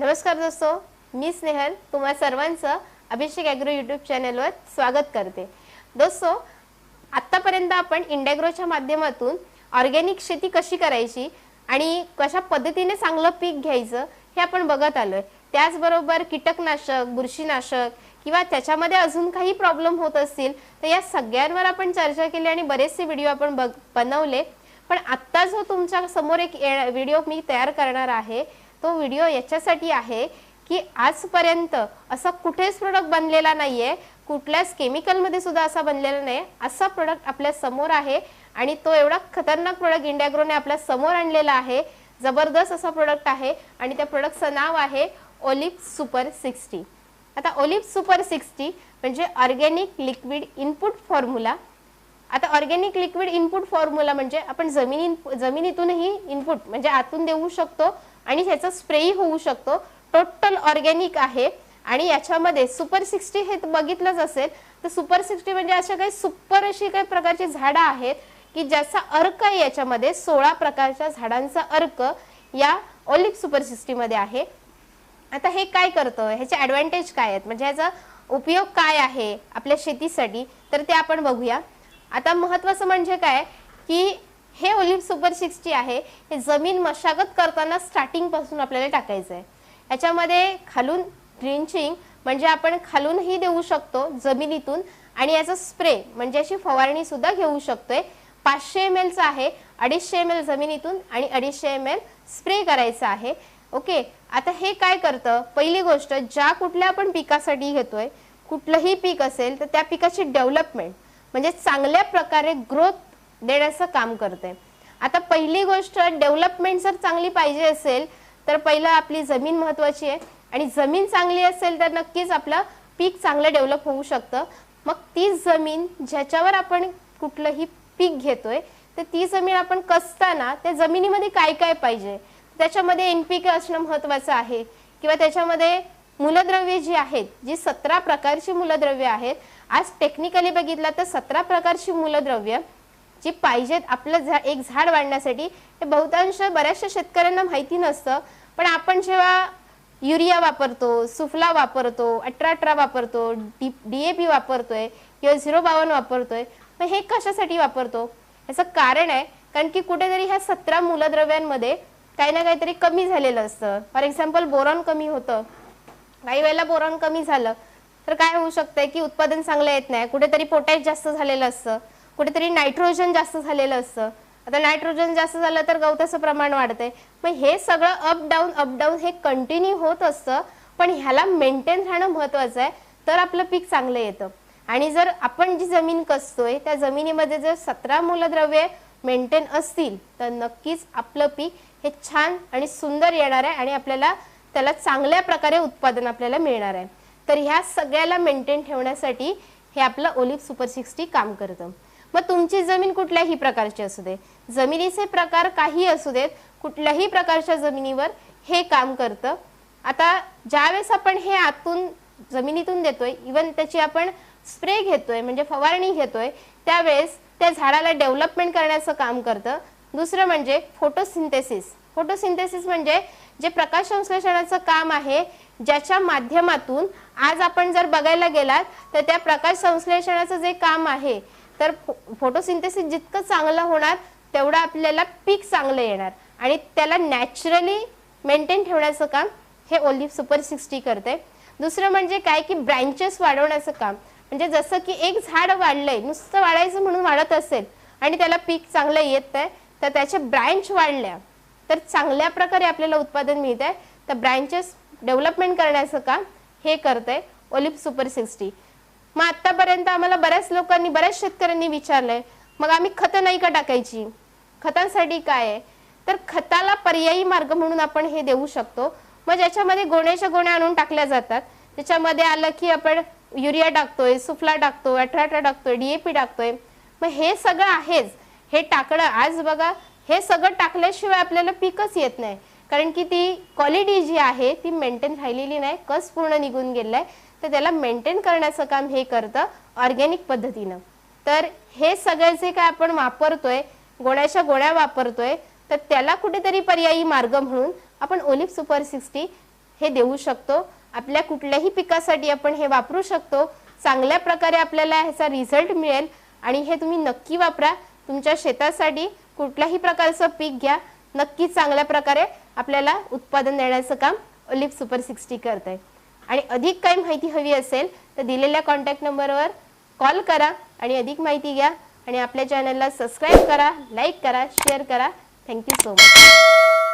नमस्कार दोस्तों मी स्नेहल तुम्हा सर्वांचं अभिषेक ॲग्रो यूट्यूब चॅनलवर स्वागत करते. दोस्तों आत्तापर्यंत आपण इंडॅग्रोच्या माध्यमातून ऑर्गॅनिक शेती कशी करायची आणि कशा पद्धतीने चांगलं पीक घ्यायचं हे आपण बघत आलोय. त्याचबरोबर कीटकनाशक बुरशीनाशक किंवा त्याच्यामध्ये अजून काही प्रॉब्लेम होत असतील तर या सगळ्यांवर आपण चर्चा केली आणि बरेचसे व्हिडिओ आपण बघ बनवले. पण आत्ता जो तुमच्यासमोर एक व्हिडिओ मी तयार करणार आहे तो व्हिडिओ याच्यासाठी आहे की आजपर्यंत असा कुठेच प्रोडक्ट बनलेला नाहीये. कुठल्याच केमिकलमध्ये सुद्धा असा बनलेला नाही असा प्रोडक्ट आपल्यासमोर आहे आणि तो एवढा खतरनाक प्रोडक्ट इंडियाग्रोने आपल्यासमोर आणलेला आहे. जबरदस्त असा प्रोडक्ट आहे आणि त्या प्रोडक्टचं नाव आहे ओलिप सुपर सिक्स्टी. आता ओलिप सुपर सिक्स्टी म्हणजे ऑर्गॅनिक लिक्विड इनपुट फॉर्म्युला. आता ऑर्गॅनिक लिक्विड इनपुट फॉर्म्युला म्हणजे आपण जमिनी जमिनीतूनही इनपुट म्हणजे आतून देऊ शकतो. आणि ह्याचा स्प्रेही होऊ शकतो. टोटल ऑर्गॅनिक आहे. आणि याच्यामध्ये सुपर सिक्स्टी हे बघितलंच असेल. तर सुपर सिक्स्टी म्हणजे अशा काही सुपर अशी काही प्रकारची झाडं आहेत की ज्याचा अर्क आहे याच्यामध्ये सोळा प्रकारच्या झाडांचा अर्क या ओलिप सुपर सिक्स्टीमध्ये आहे. आता हे काय करतं? ह्याचे ॲडव्हान्टेज काय आहेत? म्हणजे ह्याचा उपयोग काय आहे आपल्या शेतीसाठी? तर ते आपण बघूया. आता महत्वाचं म्हणजे काय? की फाईव्ह सुपर सिक्स्टी आहे हे जमीन मशागत करताना स्टार्टिंगपासून आपल्याला टाकायचं आहे याच्यामध्ये खालून ड्रिंचिंग म्हणजे आपण खालूनही देऊ शकतो जमिनीतून आणि याचा स्प्रे म्हणजे अशी फवारणी सुद्धा घेऊ शकतोय. पाचशे एम एलचा आहे अडीचशे एम एल जमिनीतून आणि अडीचशे एम एल स्प्रे करायचा आहे. ओके आता हे काय करतं? पहिली गोष्ट ज्या कुठल्या आपण पिकासाठी घेतोय कुठलंही पीक असेल तर त्या पिकाची डेव्हलपमेंट म्हणजे चांगल्या प्रकारे ग्रोथ देण्याचं काम करते आता पहिली गोष्ट डेव्हलपमेंट जर चांगली पाहिजे असेल तर पहिलं आपली जमीन महत्वाची आहे. आणि जमीन चांगली असेल तर नक्कीच आपलं पीक चांगलं डेव्हलप होऊ शकतं. मग ती जमीन ज्याच्यावर आपण कुठलंही पीक घेतोय तर ती जमीन आपण कसताना त्या जमिनीमध्ये काय काय पाहिजे? त्याच्यामध्ये एन पी के असणं महत्वाचं आहे. किंवा त्याच्यामध्ये मूलद्रव्ये जी आहेत जी सतरा प्रकारची मूलद्रव्ये आहेत. आज टेक्निकली बघितलं तर सतरा प्रकारची मूलद्रव्य जी पाहिजेत आपलं झा एक झाड वाढण्यासाठी हे बहुतांश बऱ्याचशा शेतकऱ्यांना माहिती नसतं. पण आपण जेव्हा युरिया वापरतो सुफला वापरतो अठरा अठरा वापरतो डी डी ए पी वापरतोय किंवा झिरो बावन वापरतोय मग हे कशासाठी वापरतो? याचं कारण आहे कारण की कुठेतरी ह्या सतरा मूलद्रव्यांमध्ये काही ना काहीतरी कमी झालेलं असतं. फॉर एक्झाम्पल बोरॉन कमी होतं. काही वेळेला बोरॉन कमी झालं तर काय होऊ शकतंय की उत्पादन चांगलं येत नाही. कुठेतरी पोटॅश जास्त झालेलं असतं. कुठेतरी नायट्रोजन जास्त झालेलं असतं. आता नायट्रोजन जास्त झालं तर गवताचं प्रमाण वाढतंय. मग हे सगळं अप डाऊन अप डाऊन हे कंटिन्यू होत असतं. पण ह्याला मेंटेन राहणं महत्वाचं आहे. तर आपलं पीक चांगलं येतं. आणि जर आपण जी जमीन कसतोय त्या जमिनीमध्ये जर सतरा मूलद्रव्ये मेंटेन असतील तर नक्कीच आपलं पीक हे छान आणि सुंदर येणार आहे आणि आपल्याला त्याला चांगल्या प्रकारे उत्पादन आपल्याला मिळणार आहे. तर ह्या सगळ्याला मेंटेन ठेवण्यासाठी हे आपलं ओलिप सुपर सिक्स्टी काम करतं. मग तुमची जमीन कुठल्याही प्रकारची असू दे. जमिनीचे प्रकार काही असू देत कुठल्याही प्रकारच्या जमिनीवर हे काम करतं. आता ज्यावेळेस आपण हे आतून जमिनीतून देतोय इवन त्याची आपण स्प्रे घेतोय म्हणजे फवारणी घेतोय त्यावेळेस त्या झाडाला डेव्हलपमेंट करण्याचं काम करतं. दुसरं म्हणजे फोटोसिंथेसिस. फोटोसिंथेसिस म्हणजे जे प्रकाश संश्लेषणाचं काम आहे ज्याच्या माध्यमातून आज आपण जर बघायला गेलात तर त्या प्रकाश संश्लेषणाचं जे काम आहे तर फोटोसिंथेसिस जितकं चांगलं होणार तेवढं आपल्याला पीक चांगलं येणार. आणि त्याला नॅचरली मेंटेन ठेवण्याचं काम हे ओलिव्ह सुपर सिक्स्टी करते. दुसरं म्हणजे काय की ब्रँचेस वाढवण्याचं काम. म्हणजे जसं की एक झाड वाढलंय नुसतं वाढायचं म्हणून वाढत असेल आणि त्याला पीक चांगलं येत आहे तर त्याचे ब्रँच वाढल्या तर चांगल्या प्रकारे आपल्याला उत्पादन मिळत आहे तर ब्रँचेस डेव्हलपमेंट करण्याचं काम हे करतंय ओलिप सुपर सिक्स्टी. मग आतापर्यंत आम्हाला बऱ्याच लोकांनी बऱ्याच शेतकऱ्यांनी विचारलंय मग आम्ही खतं नाही का टाकायची? खतांसाठी काय आहे? तर खताला पर्यायी मार्ग म्हणून आपण हे देऊ शकतो. मग ज्याच्यामध्ये गोण्याच्या गोण्या आणून टाकल्या जातात त्याच्यामध्ये आलं की आपण युरिया टाकतोय सुफला टाकतोय अठरा टाकतोय डीएपी टाकतोय. मग हे सगळं आहेच. हे टाकणं आज बघा हे सगळं टाकल्याशिवाय आपल्याला पीकच येत नाही. कारण की ती क्वालिटी जी आहे ती मेंटेन राहिलेली नाही कस पूर्ण निघून गेलाय तर त्याला मेंटेन करण्याचं काम हे करतं ऑर्गॅनिक पद्धतीनं. तर हे सगळं जे काय आपण वापरतोय गोण्याच्या गोळ्या वापरतोय तर त्याला कुठेतरी पर्यायी मार्ग म्हणून आपण ओलिप सुपर सिक्स्टी हे देऊ शकतो. आपल्या कुठल्याही पिकासाठी आपण हे वापरू शकतो. चांगल्या प्रकारे आपल्याला ह्याचा रिझल्ट मिळेल आणि हे तुम्ही नक्की वापरा. तुमच्या शेतासाठी कुठल्याही प्रकारचं पीक घ्या. नक्की चांगल्या प्रकारे आपल्याला उत्पादन देण्याचं काम ऑलिव्ह सुपर सिक्स्टी करत आहे आणि अधिक काही माहिती हवी असेल तर दिलेल्या कॉन्टॅक्ट नंबरवर कॉल करा आणि अधिक माहिती घ्या. आणि आपल्या चॅनलला सबस्क्राईब करा लाईक करा शेअर करा. Thank you so much